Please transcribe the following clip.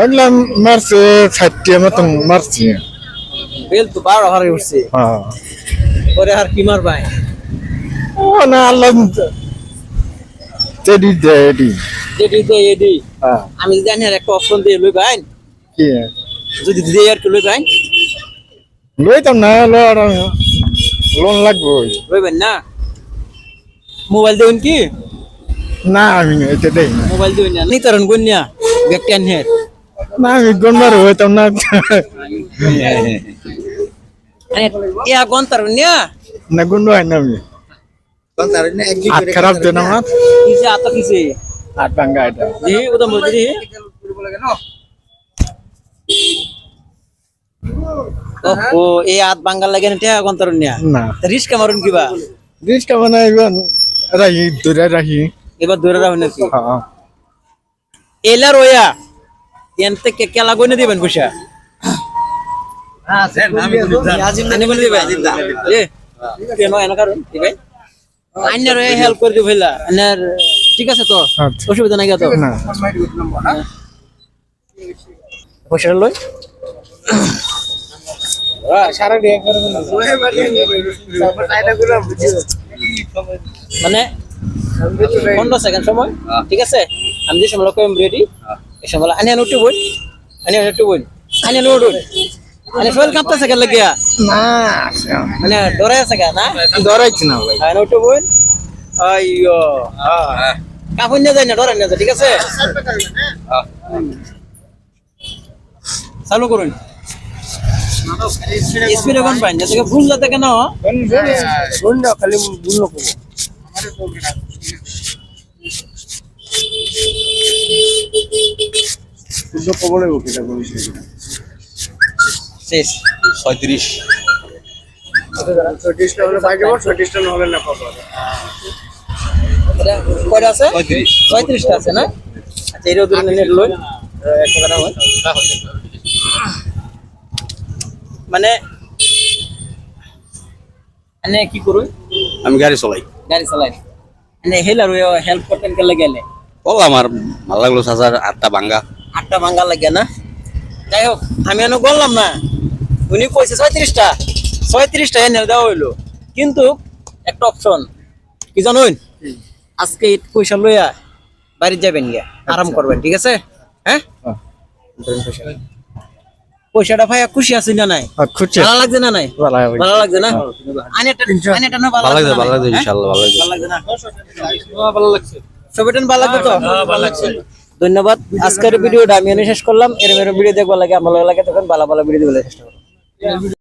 ওগুলা মারছে ষাটটির মতন মারছি। বেল তো বারো হারে উঠছে। হ্যাঁ। পরে আর কি মারবাই? ও না আল্লাহ তেডি দে এডি। যেটি দে এডি। হ্যাঁ। আমি জানি আর একটা অপশন দিয়ে লই ভাই কি? যদি দিয়ে আর কি লই ভাই লইতাম না লোন লাগবে লইবেন না? মোবাইল দেবেন কি? না আমি এটা দেই মোবাইল দেবেন না। নি তরন গুনিয়া ব্যক্তি আনহের না আমি গন্ডার হইতাম না। ইয়া গন তরন নিয়া না গুন্ড হয় না আমি। হাত খারাপ দেন আমার। কিসে আতো কিসে হাত ভাঙ্গা এটা। দিহি ওদম দিহি ও এই আত বাঙ্গাল লাগে না টেহা গন তরন নিয়া না। রিস্ক মারুন কিবা? জিনিসটা মানে এবার রাখি দূরে রাখি এবার ধরে রাখুন নাকি? হ্যাঁ। এলা রয়া। এন থেকে কেলা গনে দিবেন পয়সা? ঠিক আছে? তো? আচ্ছা। অসুবিধা নাই তো? পয়সাটা লই। মানে পনেরো সেকেন্ড সময় ঠিক আছে? আমি যে সময় রেডি এই সময় আনি আনি বই আনি আনি বই আনি আনি উঠুন আনি শরীর কাঁপতে সেকেন্ড লাগিয়া না মানে ডরে আছে গা না? ধরাইছি না ভাই। আনি বই আইয়ো কাপড় নিয়ে যায় না ডরে নিয়ে যায় ঠিক আছে? চালু করুন। স্পিডে কোন পাইন? যাতে ভুল যাতে কেন খালি ভুল করব কবলে শেষ ছয়ত্রিশ। ছয়ত্রিশটা হলে পাই যাব ছয়ত্রিশটা নহলে না পাবো কয়টা আছে? পঁয়ত্রিশ আছে না? আচ্ছা হয় মানে এনে কি করুন? আমি গাড়ি চলাই। গাড়ি চালাই। এনে হেলার হেল্প করতেন কেলে গেলে? ও আমার ভালো লাগল চাচার আটটা ভাঙ্গা। আটটা ভাঙ্গা লাগে না? যাই হোক আমি এনে বললাম না উনি কইছে ছয়ত্রিশটা। ছয়ত্রিশটা এনে দেওয়া হইল। কিন্তু একটা অপশন কি জানুন আজকে পয়সা লইয়া বাড়ি যাবেন গিয়া আরাম করবেন ঠিক আছে? হ্যাঁ? হ্যাঁ। পয়সাটা ভাইয়া খুশি আছে না নাই? খুঁজছে ভালো লাগছে না নাই? ভালো। লাগছে। না? আনেটা আনেটা না ভালো লাগছে ভালো লাগছে হ্যাঁ? ভালো লাগছে। ভালো লাগছে না ভালো লাগছে। ছবিটা ভালো লাগছে। তো ভালো লাগছে। ধন্যবাদ। আজকের ভিডিওটা আমি শেষ করলাম। এরকম এরম ভিডিও দেখব লাগে, আমার লাগে, তখন ভালো ভালো ভিডিও দেখব চেষ্টা করব।